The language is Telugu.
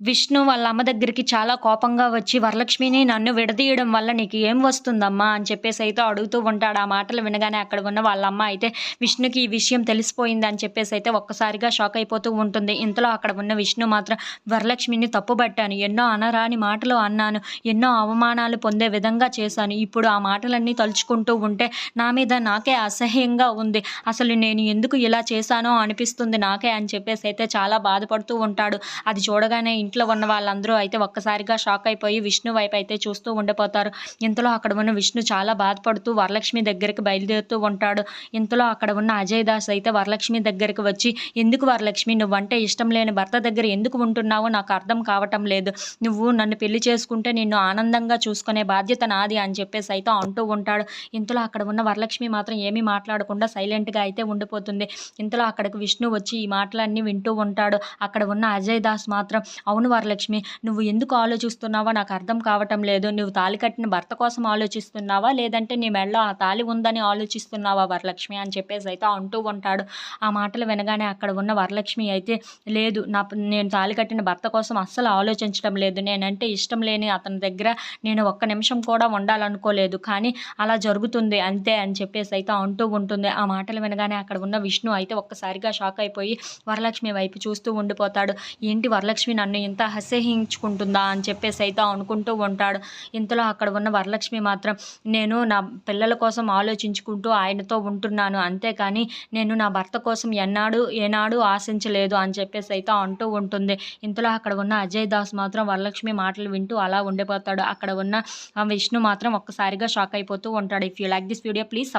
విష్ణు వాళ్ళ అమ్మ దగ్గరికి చాలా కోపంగా వచ్చి వరలక్ష్మిని నన్ను విడదీయడం వల్ల నీకు ఏం వస్తుందమ్మా? అని చెప్పేసి అయితే అడుగుతూ ఉంటాడు. ఆ మాటలు వినగానే అక్కడ ఉన్న వాళ్ళ అమ్మ అయితే విష్ణుకి ఈ విషయం తెలిసిపోయింది అని చెప్పేసి అయితే ఒక్కసారిగా షాక్ అయిపోతూ ఉంటుంది. ఇంతలో అక్కడ ఉన్న విష్ణు మాత్రం వరలక్ష్మిని తప్పుబట్టాను ఎన్నో అనరాని మాటలు అన్నాను. ఎన్నో అవమానాలు పొందే విధంగా చేశాను. ఇప్పుడు ఆ మాటలన్నీ తలుచుకుంటూ ఉంటే నా మీద నాకే అసహ్యంగా ఉంది. అసలు నేను ఎందుకు ఇలా చేశానో అనిపిస్తుంది నాకే అని చెప్పేసి అయితే చాలా బాధపడుతూ ఉంటాడు. అది చూడగానే ఇంట్లో ఉన్న వాళ్ళందరూ అయితే ఒక్కసారిగా షాక్ అయిపోయి విష్ణు వైపు అయితే చూస్తూ ఉండిపోతారు. ఇంతలో అక్కడ ఉన్న విష్ణు చాలా బాధపడుతూ వరలక్ష్మి దగ్గరికి బయలుదేరుతూ ఉంటాడు. ఇంతలో అక్కడ ఉన్న అజయ్ దాస్ అయితే వరలక్ష్మి దగ్గరికి వచ్చి ఎందుకు వరలక్ష్మి? నువ్వంటే ఇష్టం లేని భర్త దగ్గర ఎందుకు ఉంటున్నావో నాకు అర్థం కావటం లేదు. నువ్వు నన్ను పెళ్ళి చేసుకుంటే నిన్ను ఆనందంగా చూసుకునే బాధ్యత నాది అని చెప్పేసి అయితే అంటూ ఉంటాడు. ఇంతలో అక్కడ ఉన్న వరలక్ష్మి మాత్రం ఏమీ మాట్లాడకుండా సైలెంట్గా అయితే ఉండిపోతుంది. ఇంతలో అక్కడికి విష్ణు వచ్చి ఈ మాటలన్నీ వింటూ ఉంటాడు. అక్కడ ఉన్న అజయ్ దాస్ మాత్రం అవును వరలక్ష్మి నువ్వు ఎందుకు ఆలోచిస్తున్నావో నాకు అర్థం కావటం లేదు. నువ్వు తాళి కట్టిన భర్త కోసం ఆలోచిస్తున్నావా? లేదంటే నీ మెడలో ఆ తాళి ఉందని ఆలోచిస్తున్నావా వరలక్ష్మి అని చెప్పేసి అయితే అంటూ ఉంటాడు. ఆ మాటలు వినగానే అక్కడ ఉన్న వరలక్ష్మి అయితే లేదు నా నేను తాళి కట్టిన భర్త కోసం అస్సలు ఆలోచించడం లేదు. నేనంటే ఇష్టం లేని అతని దగ్గర నేను ఒక్క నిమిషం కూడా ఉండాలనుకోలేదు. కానీ అలా జరుగుతుంది అంతే అని చెప్పేసి అయితే అంటూ ఉంటుంది. ఆ మాటలు వినగానే అక్కడ ఉన్న విష్ణు అయితే ఒక్కసారిగా షాక్ అయిపోయి వరలక్ష్మి వైపు చూస్తూ ఉండిపోతాడు. ఏంటి వరలక్ష్మి నన్ను ఇంత అసహ్యించుకుంటుందా అని చెప్పేసి అయితే అనుకుంటూ ఉంటాడు. ఇంతలో అక్కడ ఉన్న వరలక్ష్మి మాత్రం నేను నా పిల్లల కోసం ఆలోచించుకుంటూ ఆయనతో ఉంటున్నాను. అంతేకాని నేను నా భర్త కోసం ఎన్నాడు ఏనాడు ఆశించలేదు అని చెప్పేసి అయితే అంటూ ఉంటుంది. ఇంతలో అక్కడ ఉన్న అజయ్ దాస్ మాత్రం వరలక్ష్మి మాటలు వింటూ అలా ఉండిపోతాడు. అక్కడ ఉన్న విష్ణు మాత్రం ఒక్కసారిగా షాక్ అయిపోతూ ఉంటాడు. If you like this video please